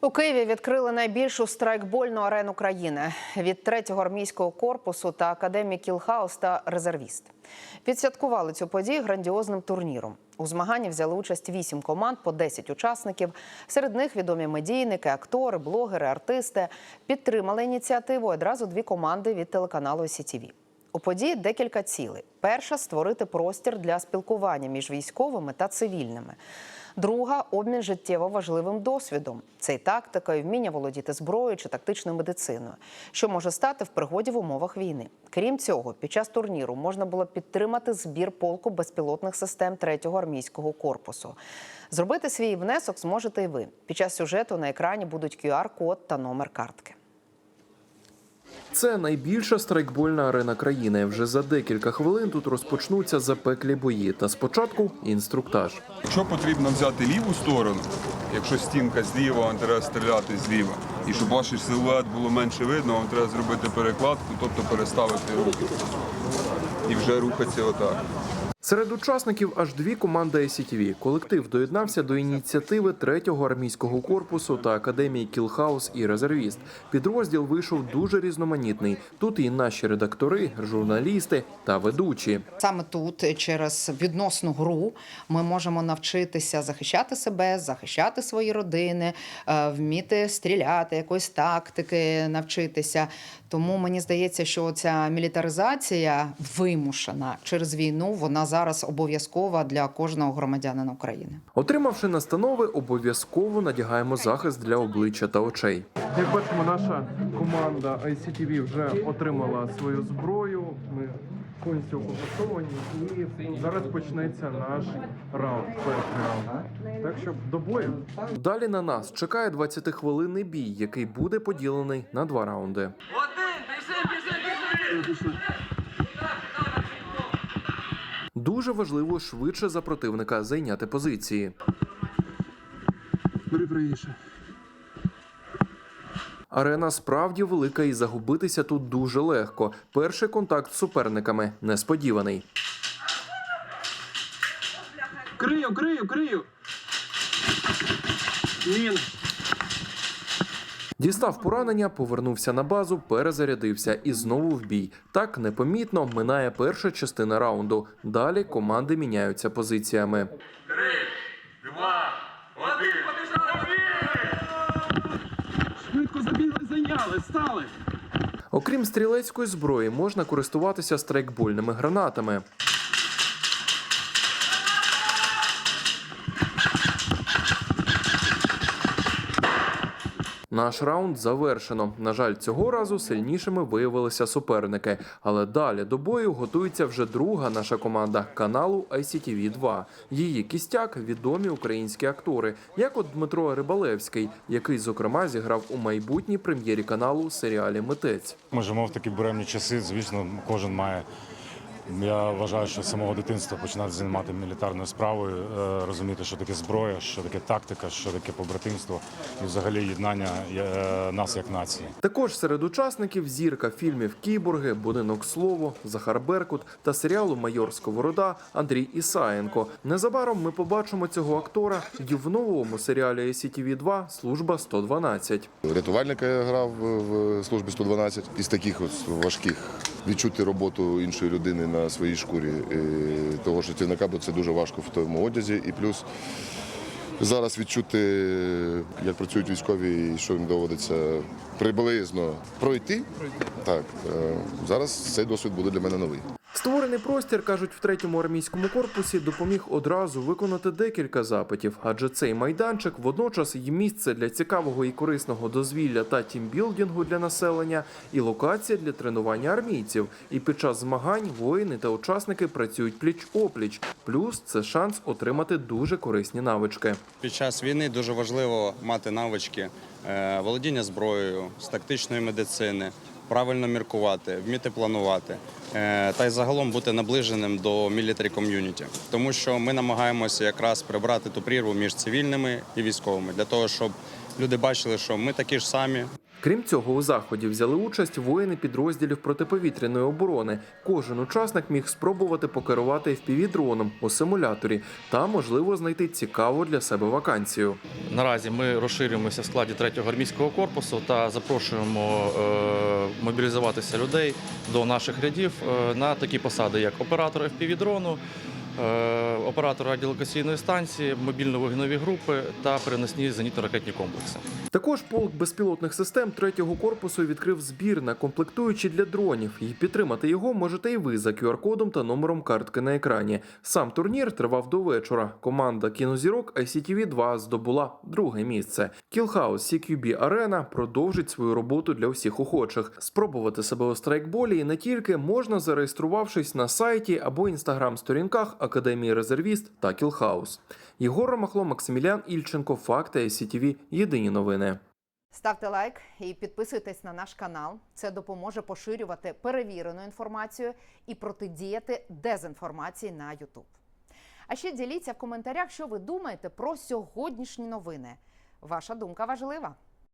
У Києві відкрили найбільшу страйкбольну арену країни від третього армійського корпусу та академії Кілхаус та резервіст. Відсвяткували цю подію грандіозним турніром. У змаганні взяли участь вісім команд по 10 учасників. Серед них відомі медійники, актори, блогери, артисти. Підтримали ініціативу одразу дві команди від телеканалу СІТІВІ. У події декілька цілей. Перша створити простір для спілкування між військовими та цивільними. Друга обмін життєво важливим досвідом. Це і тактика, і вміння володіти зброєю чи тактичною медициною, що може стати в пригоді в умовах війни. Крім цього, під час турніру можна було підтримати збір полку безпілотних систем 3-го армійського корпусу. Зробити свій внесок зможете і ви. Під час сюжету на екрані будуть QR-код та номер картки. Це найбільша страйкбольна арена країни. Вже за декілька хвилин тут розпочнуться запеклі бої. Та спочатку інструктаж. Якщо потрібно взяти ліву сторону, якщо стінка зліва, вам треба стріляти зліва. І щоб ваш силует було менше видно, вам треба зробити перекладку, тобто переставити руки. І вже рухатися отак. Серед учасників аж дві команди ICTV. Колектив доєднався до ініціативи 3-го армійського корпусу та академії Кілхаус і резервіст. Підрозділ вийшов дуже різноманітний. Тут і наші редактори, журналісти та ведучі. Саме тут, через відносну гру, ми можемо навчитися захищати себе, захищати свої родини, е, вміти стріляти, якоїсь тактики навчитися. Тому мені здається, що ця мілітаризація вимушена через війну, вона зараз обов'язкова для кожного громадянина України. Отримавши настанови, обов'язково надягаємо захист для обличчя та очей. Як бачимо, наша команда ICTV вже отримала свою зброю. Ми повністю укомплектовані і зараз почнеться наш раунд. Перший раунд. Так що до бою. Далі на нас чекає 20-хвилинний бій, який буде поділений на два раунди. Один, біжи, біжи, біжи! Дуже важливо швидше за противника зайняти позиції. Бери правіше. Арена справді велика і загубитися тут дуже легко. Перший контакт з суперниками несподіваний. Крию, крию, крию! Міна! Дістав поранення, повернувся на базу, перезарядився і знову в бій. Так непомітно минає перша частина раунду. Далі команди міняються позиціями. Два, один! Швидко забігли, зайняли, стали! Окрім стрілецької зброї, можна користуватися страйкбольними гранатами. Наш раунд завершено. На жаль, цього разу сильнішими виявилися суперники. Але далі до бою готується вже друга наша команда каналу ICTV 2 Її кістяк відомі українські актори, як от Дмитро Рибалевський, який зокрема зіграв у майбутній прем'єрі каналу серіалі Митець. Ми живемо в такі буремні часи. Звісно, кожен має. Я вважаю, що з самого дитинства починати займати мілітарною справою, е, розуміти, що таке зброя, що таке тактика, що таке побратимство і взагалі єднання е, нас як нації. Також серед учасників зірка фільмів Кіборги, Будинок слово, Захар Беркут та серіалу Майор Сковорода Андрій Ісаєнко. Незабаром ми побачимо цього актора і в новому серіалі SCTV 2 Служба 112. Рятувальника я грав в службі 112 із таких от важких відчути роботу іншої людини на своїй шкурі. е, Того що цівника, бо це дуже важко в тому одязі. І плюс зараз відчути, як працюють військові і що їм доводиться приблизно пройти. Так, е, зараз цей досвід буде для мене новий. Створений простір, кажуть, в третьому армійському корпусі допоміг одразу виконати декілька запитів, адже цей майданчик водночас і місце для цікавого і корисного дозвілля та тімбілдингу для населення, і локація для тренування армійців. І під час змагань воїни та учасники працюють пліч опліч. Плюс це шанс отримати дуже корисні навички. Під час війни дуже важливо мати навички е, володіння зброєю, з тактичної медицини, правильно міркувати, вміти планувати е, та й загалом бути наближеним до мілітарі ком'юніті, тому що ми намагаємося якраз прибрати ту прірву між цивільними і військовими для того, щоб люди бачили, що ми такі ж самі, Крім цього, у заході взяли участь воїни підрозділів протиповітряної оборони. Кожен учасник міг спробувати покерувати FPV-дроном у симуляторі та, можливо, знайти цікаву для себе вакансію. Наразі ми розширюємося в складі 3-го армійського корпусу та запрошуємо е, мобілізуватися людей до наших рядів е, на такі посади, як оператор FPV-дрону, оператор радіолокаційної станції, мобільно-вогневі групи та переносні зенітно-ракетні комплекси. Також полк безпілотних систем третього корпусу відкрив збір на комплектуючі для дронів. І підтримати його можете і ви за QR-кодом та номером картки на екрані. Сам турнір тривав до вечора. Команда кінозірок ICTV 2 здобула друге місце. Кілхаус CQB Arena продовжить свою роботу для всіх охочих. Спробувати себе у страйкболі і не тільки можна зареєструвавшись на сайті або інстаграм-сторінках Академії Резервіст та Кілхаус. Єгор Ромахло, Максимілян Ільченко, Факти ICTV. Єдині новини. Ставте лайк і підписуйтесь на наш канал. Це допоможе поширювати перевірену інформацію і протидіяти дезінформації на YouTube. А ще діліться в коментарях, що ви думаєте про сьогоднішні новини. Ваша думка важлива.